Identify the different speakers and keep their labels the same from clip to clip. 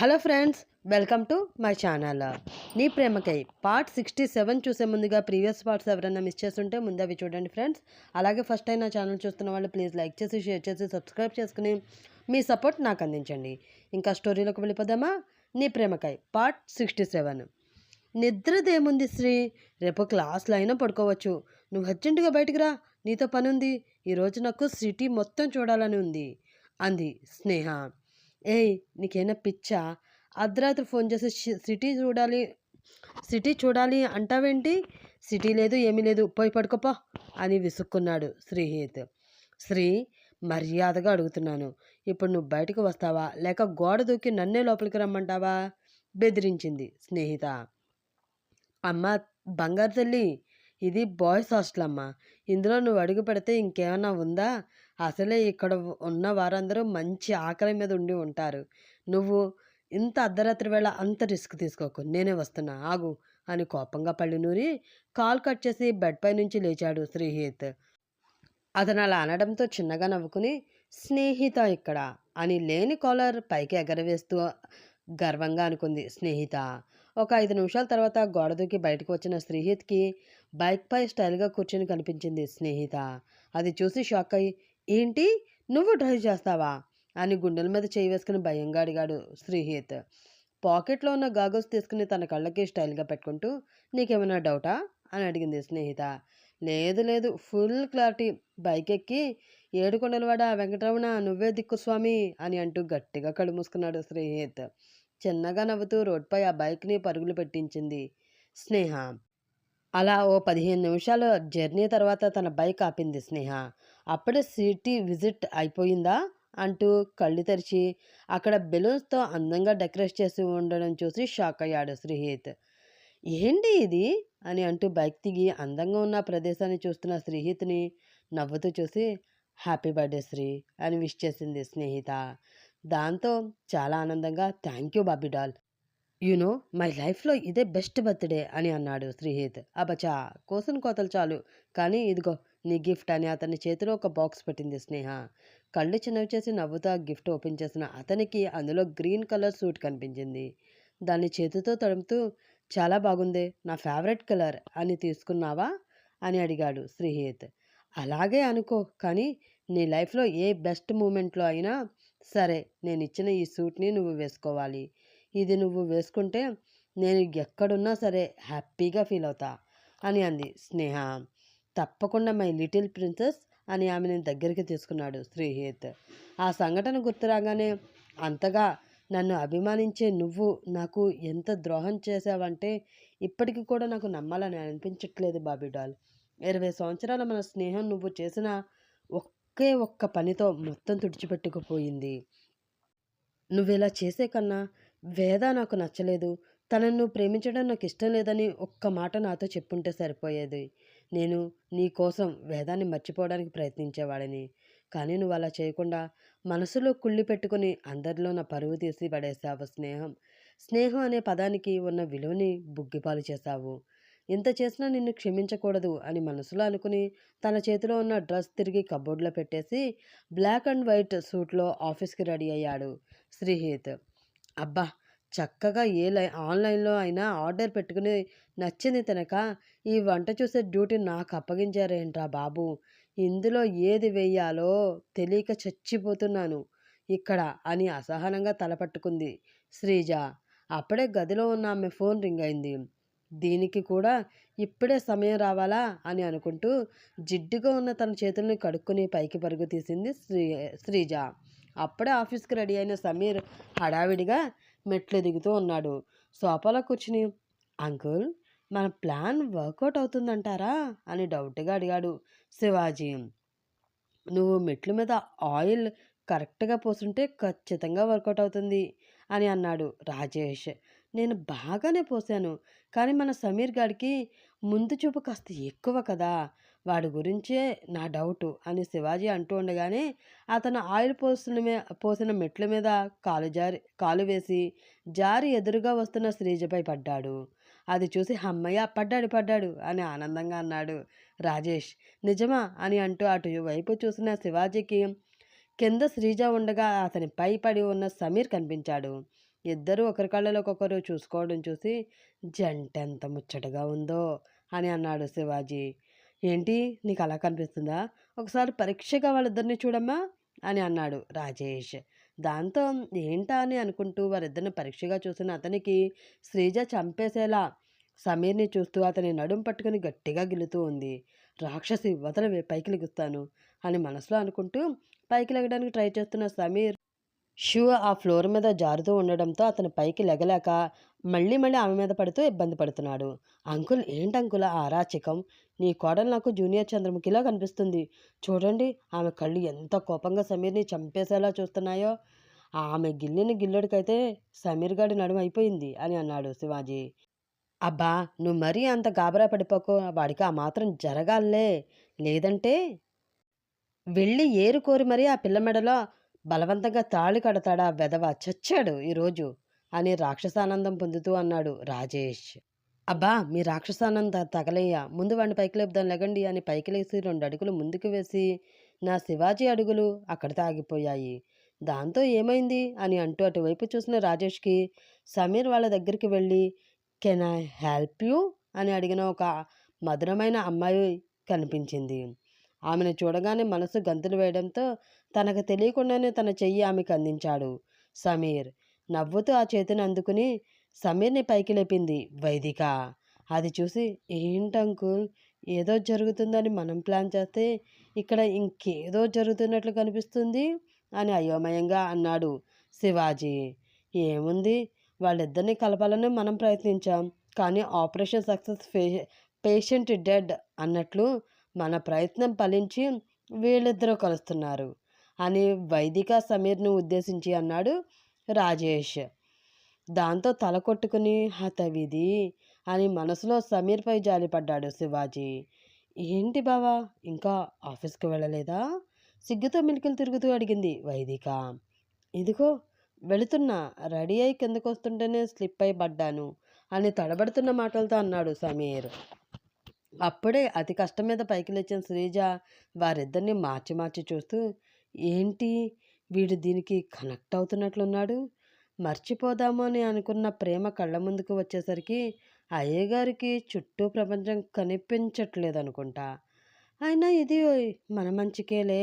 Speaker 1: Hello friends welcome to my channel. నీ ప్రేమకై part sixty seven చూసే ముందుగా ప్రీవియస్ పార్ట్స్ ఎవరైనా మిస్ చేస్తుంటే ముందు అవి చూడండి ఫ్రెండ్స్. అలాగే ఫస్ట్ టైం నా ఛానల్ చూస్తున్న వాళ్ళు ప్లీజ్ లైక్ చేసి షేర్ చేసి సబ్స్క్రైబ్ చేసుకుని మీ సపోర్ట్ నాకు అందించండి. ఇంకా స్టోరీలోకి వెళ్ళిపోదామా? నీ ప్రేమకై పార్ట్ సిక్స్టీ సెవెన్. నిద్రదేముంది శ్రీ? రేపు క్లాస్లో అయినా పడుకోవచ్చు. నువ్వు అర్జెంటుగా బయటకురా రా. నీతో పని ఉంది ఈరోజు నాకు సిటీ మొత్తం చూడాలని ఉంది. అంది స్నేహ. ఏయ్ నీకేనా పిచ్చా? అర్ధరాత్రి ఫోన్ చేసి సిటీ చూడాలి సిటీ చూడాలి అంటావేంటి? సిటీ లేదు ఏమీ లేదు పోయి పడుకోపా అని విసుక్కున్నాడు శ్రీహిత్. శ్రీ మర్యాదగా అడుగుతున్నాను ఇప్పుడు నువ్వు బయటకు వస్తావా? లేక గోడ దూకి నన్నే లోపలికి రమ్మంటావా? బెదిరించింది స్నేహిత. అమ్మ బంగారు తల్లి ఇది బాయ్స్ హాస్టల్ అమ్మ. ఇందులో నువ్వు అడుగు పెడితే ఇంకేమైనా ఉందా? అసలే ఇక్కడ ఉన్న వారందరూ మంచి ఆకలి మీద ఉండి ఉంటారు. నువ్వు ఇంత అర్ధరాత్రి వేళ అంత రిస్క్ తీసుకోకు నేనే వస్తున్నా ఆగు అని కోపంగా పళ్ళు నూరి కాల్ కట్ చేసి బెడ్ పై నుంచి లేచాడు శ్రీహిత్. అతను అలా అనడంతో చిన్నగా నవ్వుకుని స్నేహిత ఇక్కడ అని లేని కాలర్ పైకి ఎగరవేస్తూ గర్వంగా అనుకుంది స్నేహిత. ఒక ఐదు నిమిషాల తర్వాత గోడ దూకి బయటకు వచ్చిన శ్రీహిత్కి బైక్పై స్టైల్గా కూర్చొని కనిపించింది స్నేహిత. అది చూసి షాక్ అయ్యి ఏంటి? నువ్వు డ్రైవ్ చేస్తావా? అని గుండెల మీద చేయి వేసుకుని భయంగా అడిగాడు శ్రీహిత్. పాకెట్లో ఉన్న గాగల్స్ తీసుకుని తన కళ్ళకి స్టైల్గా పెట్టుకుంటూ నీకేమైనా డౌటా? అని అడిగింది స్నేహిత. లేదు లేదు. Full clarity. బైక్ ఎక్కి ఏడుకొండలవాడ వెంకటరమణ నువ్వే దిక్కు స్వామి అని అంటూ గట్టిగా కళ్ళు మూసుకున్నాడు శ్రీహిత్. చిన్నగా నవ్వుతూ రోడ్పై ఆ బైక్ని పరుగులు పెట్టించింది స్నేహ. అలా ఓ పదిహేను నిమిషాల జర్నీ తర్వాత తన బైక్ ఆపింది స్నేహ. అప్పుడే సిటీ విజిట్ అయిపోయిందా? అంటూ కళ్ళు తెరిచి అక్కడ బెలూన్స్తో అందంగా డెకరేట్ చేసి ఉండడం చూసి షాక్ అయ్యాడు శ్రీహిత్. ఏంటి ఇది? అని అంటూ బైక్ దిగి అందంగా ఉన్న ప్రదేశాన్ని చూస్తున్న శ్రీహిత్ని నవ్వుతూ చూసి హ్యాపీ బర్త్డే శ్రీ అని విష్ చేసింది స్నేహిత. దాంతో చాలా ఆనందంగా thank you Bobby doll. You know my లైఫ్లో ఇదే బెస్ట్ బర్త్డే అని అన్నాడు శ్రీహిత్. అబచా కోసిన కోతలు చాలు. కానీ ఇదిగో నీ గిఫ్ట్ అని అతని చేతిలో ఒక బాక్స్ పెట్టింది స్నేహ. కళ్ళు చిన్నవి చేసి నవ్వుతా గిఫ్ట్ ఓపెన్ చేసిన అతనికి అందులో గ్రీన్ కలర్ సూట్ కనిపించింది. దాన్ని చేతితో తడుపుతూ చాలా బాగుంది నా ఫేవరెట్ కలర్ అని తీసుకున్నావా? అని అడిగాడు శ్రీహిత్. అలాగే అనుకో కానీ నీ లైఫ్లో ఏ బెస్ట్ మూమెంట్లో అయినా సరే నేను ఇచ్చిన ఈ సూట్ని నువ్వు వేసుకోవాలి. ఇది నువ్వు వేసుకుంటే నేను ఎక్కడున్నా సరే హ్యాపీగా ఫీల్ అవుతా అని అంది స్నేహ. తప్పకుండా మై లిటిల్ ప్రిన్సెస్ అని ఆమెను దగ్గరికి తీసుకున్నాడు శ్రీహేత్. ఆ సంఘటన గుర్తురాగానే అంతగా నన్ను అభిమానించే నువ్వు నాకు ఎంత ద్రోహం చేసావంటే ఇప్పటికీ కూడా నాకు నమ్మాలని అనిపించట్లేదు బాబీ డాల్. ఇరవై సంవత్సరాల మన స్నేహం నువ్వు చేసిన ఒకే ఒక్క పనితో మొత్తం తుడిచిపెట్టుకుపోయింది. నువ్వు ఇలా చేసే కన్నా వేద నాకు నచ్చలేదు. తనను ప్రేమించడం నాకు ఇష్టం లేదని ఒక్క మాట నాతో చెప్పుంటే సరిపోయేది. నేను నీ కోసం వేదాన్ని మర్చిపోవడానికి ప్రయత్నించేవాడిని. కానీ నువ్వు అలా చేయకుండా మనసులో కుళ్ళి పెట్టుకుని అందరిలో నా పరువు తీసి పడేసావు స్నేహం. స్నేహం అనే పదానికి ఉన్న విలువని బుగ్గిపాలు చేశావు. ఇంత చేసినా నిన్ను క్షమించకూడదు అని మనసులో అనుకుని తన చేతిలో ఉన్న డ్రెస్ తిరిగి కబోర్డ్లో పెట్టేసి బ్లాక్ అండ్ వైట్ సూట్లో ఆఫీస్కి రెడీ అయ్యాడు శ్రీహిత్. అబ్బా! చక్కగా ఏ లై ఆన్లైన్లో అయినా ఆర్డర్ పెట్టుకుని నచ్చింది తినక ఈ వంట చూసే డ్యూటీ నాకు అప్పగించారేంట్రా బాబు. ఇందులో ఏది వేయాలో తెలియక చచ్చిపోతున్నాను. ఇక్కడ అని అసహనంగా తలపట్టుకుంది శ్రీజ. అప్పుడే గదిలో ఉన్న ఆమె ఫోన్ రింగ్ అయింది. దీనికి కూడా ఇప్పుడే సమయం రావాలా అని అనుకుంటూ జిడ్డుగా ఉన్న తన చేతుల్ని కడుక్కుని పైకి పరుగు తీసింది శ్రీ శ్రీజ. అప్పుడే ఆఫీస్కి రెడీ అయిన సమీర్ హడావిడిగా మెట్లు దిగుతూ ఉన్నాడు. సోఫాలో కూర్చుని అంకుల్ మన ప్లాన్ వర్కౌట్ అవుతుందంటారా? అని డౌట్గా అడిగాడు శివాజీ. నువ్వు మెట్ల మీద ఆయిల్ కరెక్ట్గా పోసుంటే ఖచ్చితంగా వర్కౌట్ అవుతుంది అని అన్నాడు రాజేష్. నేను బాగానే పోసాను కానీ మన సమీర్ గారికి ముందు చూపు కాస్త ఎక్కువ కదా వాడి గురించే నా డౌటు అని శివాజీ అంటూ ఉండగానే అతను ఆయిల్ పోసిన పోసిన మెట్ల మీద కాలు జారి కాలు వేసి జారి ఎదురుగా వస్తున్న శ్రీజపై పడ్డాడు. అది చూసి అమ్మయ్య పడ్డాడు పడ్డాడు అని ఆనందంగా అన్నాడు రాజేష్. నిజమా అని అంటూ అటు వైపు చూసిన శివాజీకి కింద శ్రీజ ఉండగా అతని పై పడి ఉన్న సమీర్ కనిపించాడు. ఇద్దరు ఒకరి కళ్ళలోకొకరు చూసుకోవడం చూసి జంట ఎంత ముచ్చటగా ఉందో అని అన్నాడు శివాజీ. ఏంటి? నీకు అలా కనిపిస్తుందా? ఒకసారి పరీక్షగా వాళ్ళిద్దరిని చూడమ్మా అని అన్నాడు రాజేష్. దాంతో ఏంటా? అని అనుకుంటూ వారిద్దరిని పరీక్షగా చూసిన అతనికి శ్రీజ చంపేసేలా సమీర్ని చూస్తూ అతని నడుం పట్టుకుని గట్టిగా గిలుతూ ఉంది. రాక్షసి వదలవే పైకి లెగుస్తాను అని మనసులో అనుకుంటూ పైకి లెగడానికి ట్రై చేస్తున్న సమీర్ షూ ఆ ఫ్లోర్ మీద జారుతూ ఉండడంతో అతను పైకి లెగలేక మళ్ళీ మళ్ళీ ఆమె మీద పడుతూ ఇబ్బంది పడుతున్నాడు. అంకుల్ ఏంటి అంకుల్? ఆ అరాచకం. నీ కోడలు నాకు జూనియర్ చంద్రముఖిలా కనిపిస్తుంది. చూడండి ఆమె కళ్ళు ఎంత కోపంగా సమీర్ని చంపేసేలా చూస్తున్నాయో. ఆమె గిల్లిన గిల్లడికైతే సమీర్ గాడి నడుము అయిపోయింది అని అన్నాడు శివాజీ. అబ్బా నువ్వు మరీ అంత గాబరా పడిపోకు. వాడికి ఆ మాత్రం జరగాలే లేదంటే వెళ్ళి ఏరు కోరి మరీ ఆ పిల్ల మెడలో బలవంతంగా తాళి కడతాడా వెధవ? చచ్చాడు ఈరోజు అని రాక్షసానందం పొందుతూ అన్నాడు రాజేష్. అబ్బా మీ రాక్షసానంద తగలయ్య. ముందు వాడిని పైకి లేపుదాం లెగండి అని పైకి లేసి రెండు అడుగులు ముందుకు వేసి నా శివాజీ అడుగులు అక్కడ తాగిపోయాయి దాంతో ఏమైంది? అని అంటూ అటువైపు చూసిన రాజేష్కి సమీర్ వాళ్ళ దగ్గరికి వెళ్ళి కెన్ ఐ హెల్ప్ యూ? అని అడిగిన ఒక మధురమైన అమ్మాయి కనిపించింది. ఆమెను చూడగానే మనసు గంతులు వేయడంతో తనకు తెలియకుండానే తన చెయ్యి ఆమెకు అందించాడు. సమీర్ నవ్వుతూ ఆ చేతిని అందుకుని సమీర్ని పైకి లేపింది. వైదిక! అది చూసి ఏంటంకుల్ ఏదో జరుగుతుందని మనం ప్లాన్ చేస్తే ఇక్కడ ఇంకేదో జరుగుతున్నట్లు కనిపిస్తుంది అని అయోమయంగా అన్నాడు శివాజీ. ఏముంది? వాళ్ళిద్దరిని కలపాలని మనం ప్రయత్నించాం కానీ ఆపరేషన్ సక్సెస్ పేషెంట్ డెడ్ అన్నట్లు మన ప్రయత్నం ఫలించి వీళ్ళిద్దరూ కలుస్తున్నారు. అని వైదిక సమీర్ను ఉద్దేశించి అన్నాడు రాజేష్. దాంతో తల కొట్టుకుని హతవిధి అని మనసులో సమీర్పై జాలిపడ్డాడు శివాజీ. ఏంటి బావా ఇంకా ఆఫీస్కి వెళ్ళలేదా? సిగ్గుతో మిలికలు తిరుగుతూ అడిగింది వైదిక. ఇదిగో వెళుతున్నా రెడీ అయి కిందకు వస్తుంటేనే స్లిప్ అయి పడ్డాను అని తడబడుతున్న మాటలతో అన్నాడు సమీర్. అప్పుడే అతి కష్టం మీద పైకి లేచిన శ్రీజ వారిద్దరిని మార్చి మార్చి చూస్తూ ఏంటి వీడు దీనికి కనెక్ట్ అవుతున్నట్లున్నాడు? మర్చిపోదాము అని అనుకున్న ప్రేమ కళ్ళ ముందుకు వచ్చేసరికి అయ్యగారికి చుట్టూ ప్రపంచం కనిపించట్లేదు అనుకుంటా అయినా ఇది మన మంచికేలే.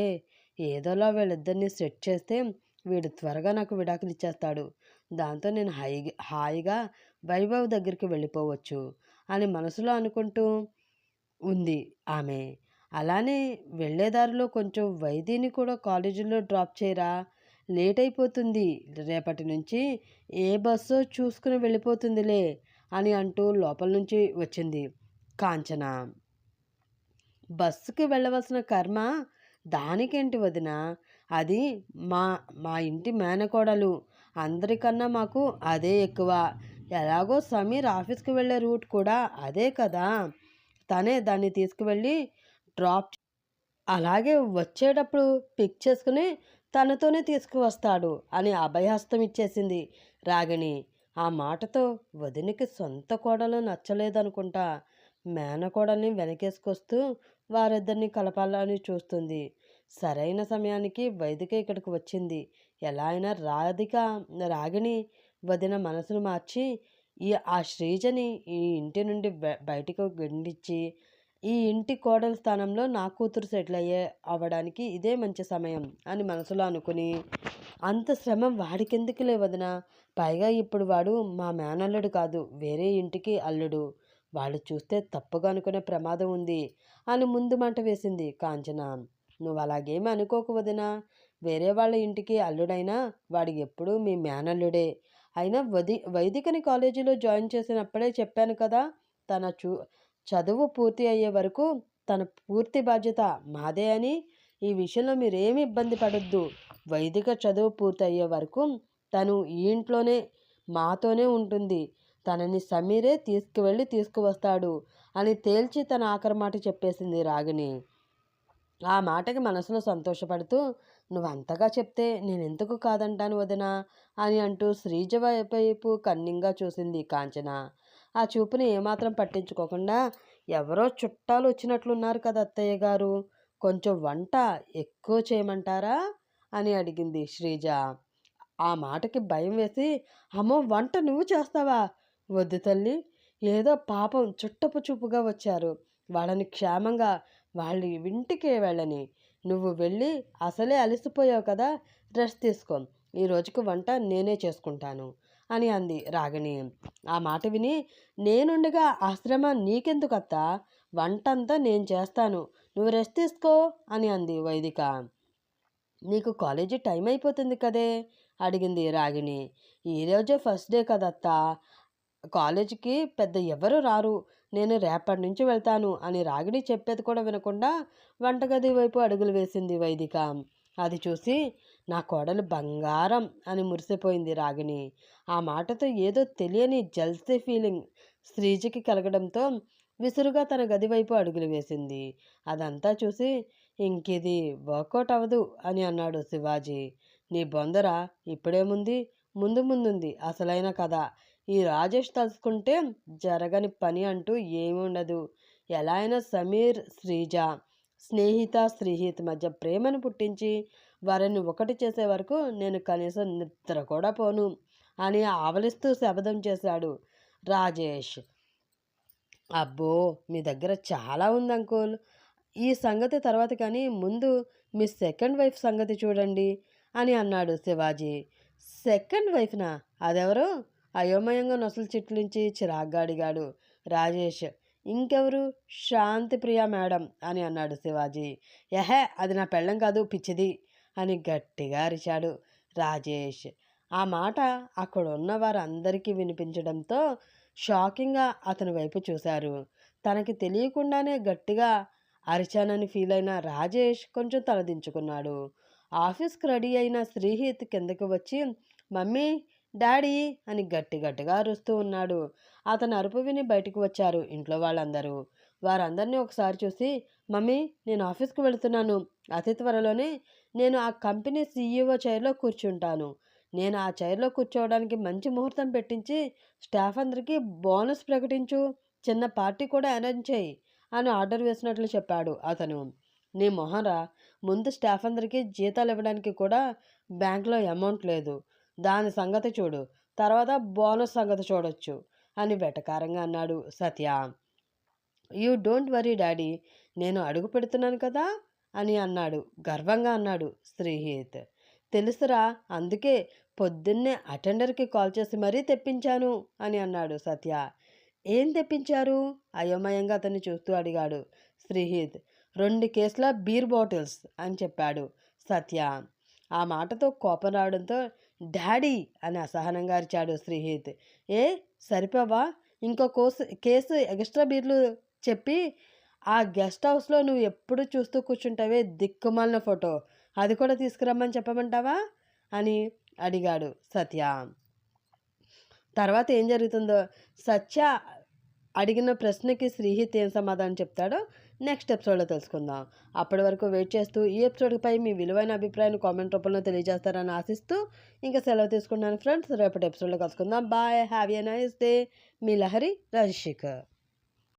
Speaker 1: ఏదోలా వీళ్ళిద్దరిని సెట్ చేస్తే వీడు త్వరగా నాకు విడాకులు ఇచ్చేస్తాడు. దాంతో నేను హై హాయిగా వైభవ్ దగ్గరికి వెళ్ళిపోవచ్చు అని మనసులో అనుకుంటూ ఉంది ఆమె. అలానే వెళ్ళేదారిలో కొంచెం వైద్యుని కూడా కాలేజీలో డ్రాప్ చేయరా? లేట్ అయిపోతుంది రేపటి నుంచి ఏ బస్సో చూసుకుని వెళ్ళిపోతుందిలే అని అంటూ లోపల నుంచి వచ్చింది కాంచన. బస్సుకి వెళ్ళవలసిన కర్మ దానికేంటి వదిన? అది మా మా ఇంటి మేనకోడలు. అందరికన్నా మాకు అదే ఎక్కువ. ఎలాగో సమీర్ ఆఫీస్కి వెళ్ళే రూట్ కూడా అదే కదా. తనే దాన్ని తీసుకువెళ్ళి డ్రాప్ అలాగే వచ్చేటప్పుడు పిక్ చేసుకుని తనతోనే తీసుకువస్తాడు అని అభయహస్తం ఇచ్చేసింది రాగిణి. ఆ మాటతో వదినికి సొంత కోడలు నచ్చలేదనుకుంటా మేనకోడల్ని వెనకేసుకొస్తూ వారిద్దరిని కలపాలని చూస్తుంది. సరైన సమయానికి వైదిక ఇక్కడికి వచ్చింది. ఎలా అయినా రాధిక రాగిణి వదిన మనసును మార్చి ఈ ఆ శ్రీజని ఈ ఇంటి నుండి బయటకు గండించి ఈ ఇంటి కోడల స్థానంలో నా కూతురు సెటిల్ అయ్యే అవ్వడానికి ఇదే మంచి సమయం అని మనసులో అనుకుని అంత శ్రమ వాడికెందుకులే వదిన? పైగా ఇప్పుడు వాడు మా మేనల్లుడు కాదు వేరే ఇంటికి అల్లుడు. వాళ్ళు చూస్తే తప్పుగా అనుకునే ప్రమాదం ఉంది అని ముందు మంట వేసింది కాంచన. నువ్వు అలాగేమి అనుకోకు వదినా. వేరే వాళ్ళ ఇంటికి అల్లుడైనా వాడు ఎప్పుడూ మీ మేనల్లుడే. అయినా వది వైదికని కాలేజీలో జాయిన్ చేసినప్పుడే చెప్పాను కదా తన చూ చదువు పూర్తి అయ్యే వరకు తన పూర్తి బాధ్యత మాదే అని ఈ విషయంలో మీరేమి ఇబ్బంది పడొద్దు. వైదిక చదువు పూర్తి అయ్యే వరకు తను ఈ ఇంట్లోనే మాతోనే ఉంటుంది. తనని సమీరే తీసుకువెళ్ళి తీసుకువస్తాడు అని తేల్చి తన ఆఖరి మాట చెప్పేసింది రాగిణి. ఆ మాటకి మనసులో సంతోషపడుతూ నువ్వు అంతగా చెప్తే నేను ఎందుకు కాదంటాను వదినా? అని అంటూ శ్రీజ వైపు కన్నింగా చూసింది కాంచన. ఆ చూపుని ఏమాత్రం పట్టించుకోకుండా ఎవరో చుట్టాలు వచ్చినట్లున్నారు కదా అత్తయ్య గారు. కొంచెం వంట ఎక్కువ చేయమంటారా? అని అడిగింది శ్రీజ. ఆ మాటకి భయం వేసి అమ్మో వంట నువ్వు చేస్తావా? వద్దు తల్లి. ఏదో పాపం చుట్టపు చూపుగా వచ్చారు. వాళ్ళని క్షేమంగా వాళ్ళ ఇంటికి వెళ్ళని. నువ్వు వెళ్ళి అసలే అలసిపోయావు కదా. రెస్ట్ తీసుకో. ఈ రోజుకి వంట నేనే చేసుకుంటాను. అని అంది రాగిణి. ఆ మాట విని నేనుండగా ఆశ్రమం నీకెందుకు అత్త వంటంతా నేను చేస్తాను. నువ్వు రెస్ట్ తీసుకో అని అంది వైదిక. నీకు కాలేజీ టైం అయిపోతుంది కదే? అడిగింది రాగిణి. ఈరోజే ఫస్ట్ డే కదత్తా? కాలేజీకి పెద్ద ఎవరు రారు. నేను రేపటి నుంచి వెళ్తాను అని రాగిణి చెప్పేది కూడా వినకుండా వంటగది వైపు అడుగులు వేసింది వైదిక. అది చూసి నా కోడలు బంగారం అని మురిసిపోయింది రాగిణి. ఆ మాటతో ఏదో తెలియని జల్సీ ఫీలింగ్ శ్రీజకి కలగడంతో విసురుగా తన గది వైపు అడుగులు వేసింది. అదంతా చూసి ఇంకిది వర్కౌట్ అవ్వదు అని అన్నాడు శివాజీ. నీ బొందర ఇప్పుడేముంది? ముందు ముందుంది అసలైన కథ. ఈ రాజేష్ తలుచుకుంటే జరగని పని అంటూ ఏమి ఉండదు ఎలా అయినా సమీర్ శ్రీజ స్నేహిత శ్రీహిత్ మధ్య ప్రేమను పుట్టించి వారిని ఒకటి చేసే వరకు నేను కనీసం నిద్ర కూడా పోను అని ఆవలిస్తూ శపథం చేశాడు రాజేష్. అబ్బో మీ దగ్గర చాలా ఉంది అంకుల్. ఈ సంగతి తర్వాత కానీ ముందు మీ సెకండ్ వైఫ్ సంగతి చూడండి అని అన్నాడు శివాజీ. సెకండ్ వైఫ్నా? అదెవరు? అయోమయంగా నొసలు చిట్లించి చిరాగ్గా అడిగాడు రాజేష్. ఇంకెవరు? శాంతి ప్రియ మేడం అని అన్నాడు శివాజీ. ఎహే అది నా పెళ్ళం కాదు పిచ్చిది అని గట్టిగా అరిచాడు రాజేష్. ఆ మాట అక్కడ ఉన్న వారందరికీ వినిపించడంతో షాకింగ్గా అతని వైపు చూశారు. తనకి తెలియకుండానే గట్టిగా అరిచానని ఫీల్ అయిన రాజేష్ కొంచెం తలదించుకున్నాడు. ఆఫీస్కి రెడీ అయిన శ్రీహిత్ కిందకి వచ్చి మమ్మీ డాడీ అని గట్టి గట్టిగా అరుస్తూ ఉన్నాడు. అతను అరుపు విని బయటకు వచ్చారు ఇంట్లో వాళ్ళందరూ. వారందరినీ ఒకసారి చూసి మమ్మీ నేను ఆఫీస్కి వెళుతున్నాను. అతి త్వరలోనే నేను ఆ కంపెనీ సీఈఓ చైర్లో కూర్చుంటాను. నేను ఆ చైర్లో కూర్చోవడానికి మంచి ముహూర్తం పెట్టించి స్టాఫ్ అందరికీ బోనస్ ప్రకటించు. చిన్న పార్టీ కూడా అరేంజ్ చేయి అని ఆర్డర్ వేసినట్లు చెప్పాడు అతను. నీ మొహరా ముందు స్టాఫ్ అందరికీ జీతాలు ఇవ్వడానికి కూడా బ్యాంక్లో అమౌంట్ లేదు. దాని సంగతి చూడు. తర్వాత బోనస్ సంగతి చూడొచ్చు. అని వెటకారంగా అన్నాడు Satya. You don't worry daddy నేను అడుగు పెడుతున్నాను కదా అని అన్నాడు గర్వంగా అన్నాడు శ్రీహిత్. తెలుసురా అందుకే పొద్దున్నే అటెండర్కి కాల్ చేసి మరీ తెప్పించాను అని అన్నాడు సత్య. ఏం తెప్పించారు? అయోమయంగా అతన్ని చూస్తూ అడిగాడు శ్రీహిత్. రెండు కేసుల బీర్ బాటిల్స్ అని చెప్పాడు సత్య. ఆ మాటతో కోపం రావడంతో డాడీ అని అసహనంగా అరిచాడు శ్రీహిత్. ఏ? సరిపోవా? ఇంకో కోసు కేసు ఎక్స్ట్రా బీర్లు చెప్పి ఆ గెస్ట్ హౌస్లో నువ్వు ఎప్పుడు చూస్తూ కూర్చుంటావే దిక్కుమాలిన ఫోటో. అది కూడా తీసుకురమ్మని చెప్పమంటావా? అని అడిగాడు సత్య. తర్వాత ఏం జరుగుతుందో? సత్య అడిగిన ప్రశ్నకి శ్రీహిత్ ఏం సమాధానం చెప్తాడో నెక్స్ట్ ఎపిసోడ్లో తెలుసుకుందాం. అప్పటి వరకు వెయిట్ చేస్తూ ఈ ఎపిసోడ్పై మీ విలువైన అభిప్రాయాన్ని కామెంట్ రూపంలో తెలియజేస్తారని ఆశిస్తూ ఇంకా సెలవు తీసుకున్నాను ఫ్రెండ్స్. రేపటి ఎపిసోడ్లో కలుసుకుందాం. Bye. Have a nice day. Me Lahari Rajasekhar.